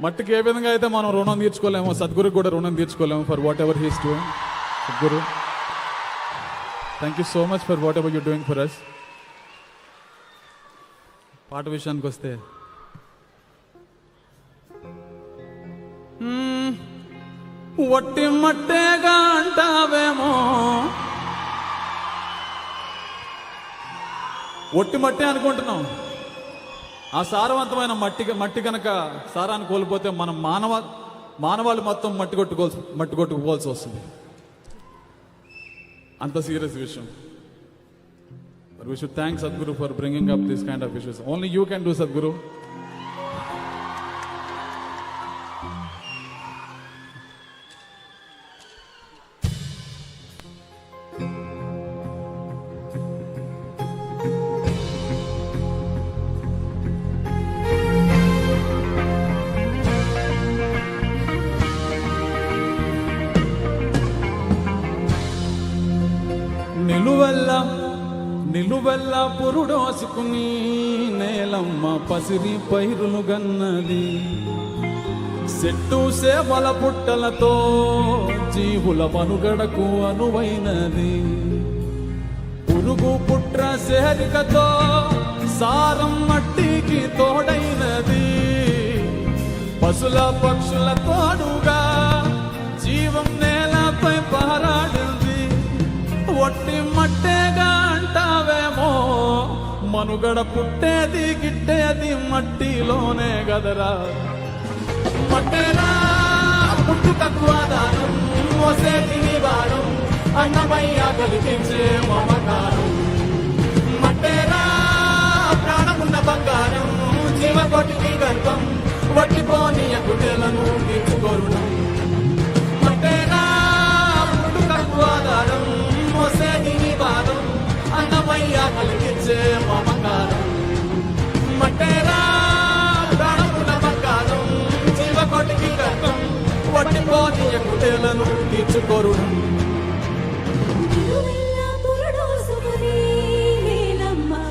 మట్టికి ఏ విధంగా అయితే మనం రుణం తీర్చుకోలేమో సద్గురు కూడా రుణం తీర్చుకోలేము for whatever he's doing Sadhguru thank you so much for whatever you doing for us పాట విషయానికి వస్తే వట్టి మట్టేగా అంటావేమో ఒట్టి మట్టే అనుకుంటున్నాం. ఆ సారవంతమైన మట్టి మట్టి కనుక సారాన్ని కోల్పోతే మనం మానవ మానవాళి మొత్తం మట్టి కొట్టుకోవాల్సి మట్టి కొట్టుకోవాల్సి వస్తుంది. అంత సీరియస్ విషయం. We should thank Sadhguru for bringing up this kind of issues only you can do Sadhguru నిలువెల్ల నిలువెల్ల పురుడోసుకుని నేలమ్మ పసిరి పైరులు గన్నది. చెట్టు సేవల పుట్టలతో జీవుల మనుగడకు అనువైనది. పురుగు పుట్ర సేరికతో సారం మట్టికి తోడైనది. పశుల పక్షుల తోడుగా జీవం మనుగడ పుట్టేది గిట్టేది మట్టిలోనే గదరా. మట్టేరా పుట్టుకకు ఆధారం మోసేది నివారం అన్నమయ్య కలిగించే మమకారం.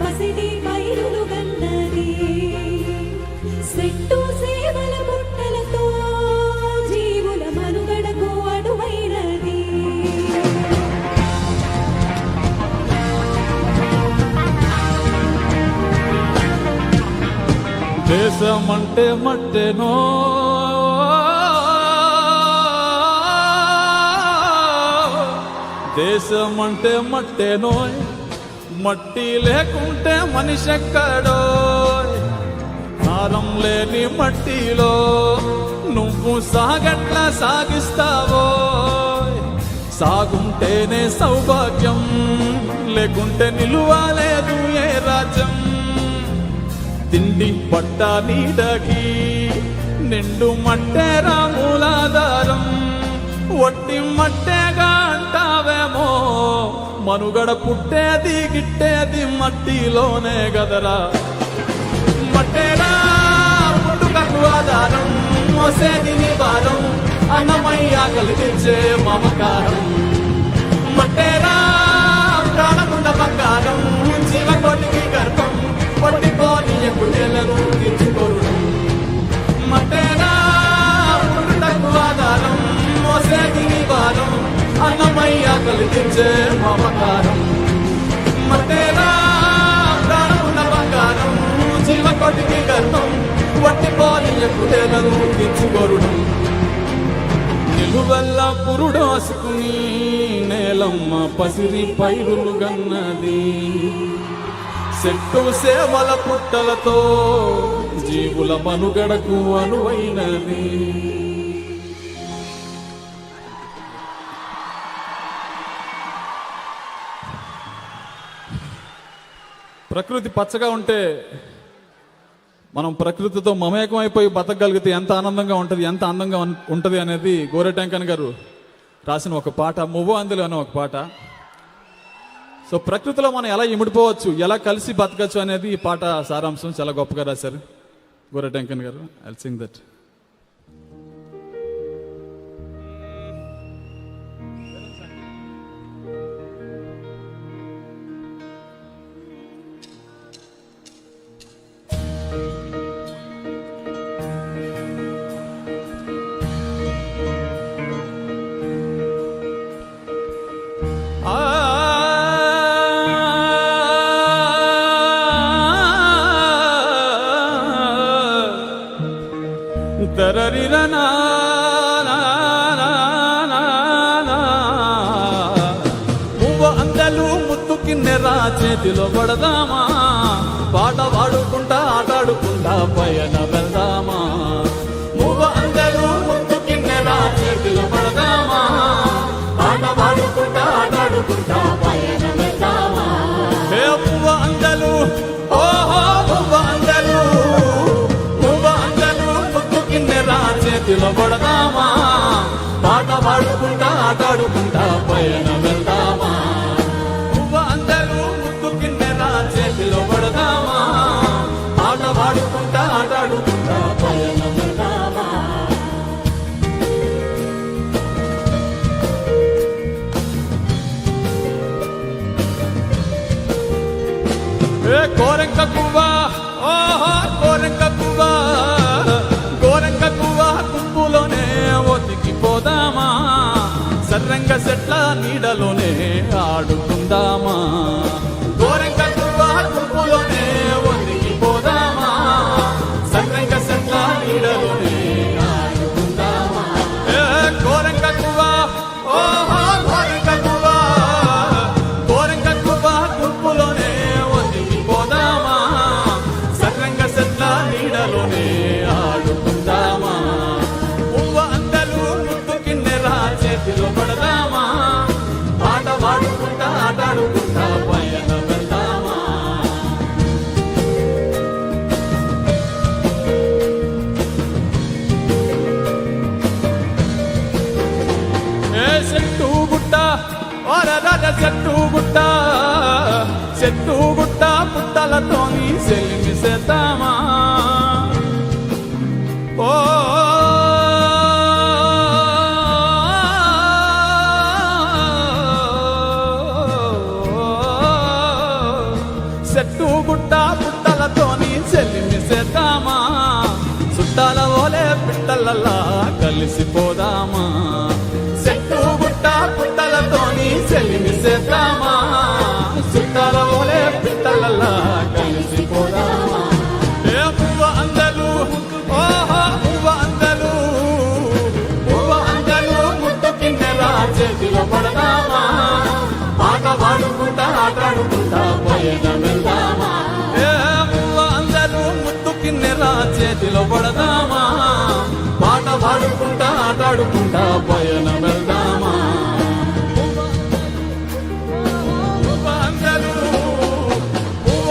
పసిడి పైరులు గన్నది సెట్టు సేవల పుట్టలతో జీవుల మనుగడకు అడువైనది దేశం అంటే మట్టెనో దేశం అంటే మట్టెనో మట్టి లేకుంటే మనిషి ఎక్కడో లేని మట్టిలో నువ్వు సాగట్ల సాగిస్తావో సాగుంటేనే సౌభాగ్యం లేకుంటే నిలువలేదు ఏ రాజ్యం. తిండి పట్ట నీడకి నిండు మట్టేరా మూలాధారం ఒట్టి మట్టే మనుగడ పుట్టేది గిట్టేది మట్టిలోనే గదరా. మట్టేరా పుట్టుకకు ఆధారం మోసేది నీ భారం అన్నమయ్య కలిగించే మమకారం. మట్టేరా ప్రాణకుండ బంగారం జీవ కొట్టికి గర్భం పట్టిపోని గుడ్డెలను తీర్చుకోరు మట్టేరా పుట్టుటకు ఆధారం మోసేది నీ భారం అన్నమయ్య కలిగించే మమకారం జీవకోటికి గర్భం వట్టిపోని గుడ్డెలను తీర్చుకోరు నిలువెల్ల పురుడాసుకుని నేలమ్మ పసిరి పైరులు గన్నది. చెట్టు సేవల పుట్టలతో జీవుల మనుగడకు అనువైనది. ప్రకృతి పచ్చగా ఉంటే మనం ప్రకృతితో మమేకం అయిపోయి బతకగలిగితే ఎంత ఆనందంగా ఉంటుంది ఎంత అందంగా ఉంటుంది అనేది గోరెటంకన్ గారు రాసిన ఒక పాట మువ్వ అందులో అనే ఒక పాట. సో ప్రకృతిలో మనం ఎలా ఇమిడిపోవచ్చు ఎలా కలిసి బతకచ్చు అనేది ఈ పాట సారాంశం చాలా గొప్పగా రాశారు గోరెటంకన్ గారు. ఐ సింగ్ దట్ ముత్తు చేతిలో పడదామా? పాట పాడుకుంటా ఆటాడుకుంటా పయన వెళ్దామా? మువ్వ అందలు ముత్తు కిన్నెరా చేతిలో పడదామా? పాట పాడుకుంటా ఆటాడుకుంటా పయన వెళ్దామా? ఏ పువ్వ అందలు ఓహో పువ్వ అందలు పువ్వ అందలు ముత్తు కిన్నెరా చేతిలో పడదామా? పాట పాడుకుంటా ఆటాడుకుంటా గోరంక కోరెంక పువ్వా ఓహో గోరంక పువ్వా కోరెంక పువ్వా గుంపులోనే ఒతికిపోదామా. సర్రంగ చెట్ల నీడలోనే ఆడుకుందామా. చెట్టు గుట్ట ఓరద చెట్టు గుట్ట చెట్టు గుట్ట పుట్టలతోని సెలిమి చేద్దామా ఓ పాడుకుంటా పయన వెళ్దామా? పువ్వ అందలు పువ్వ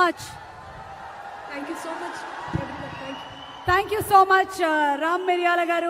much thank you so much thank you so much Ram Miriyala garu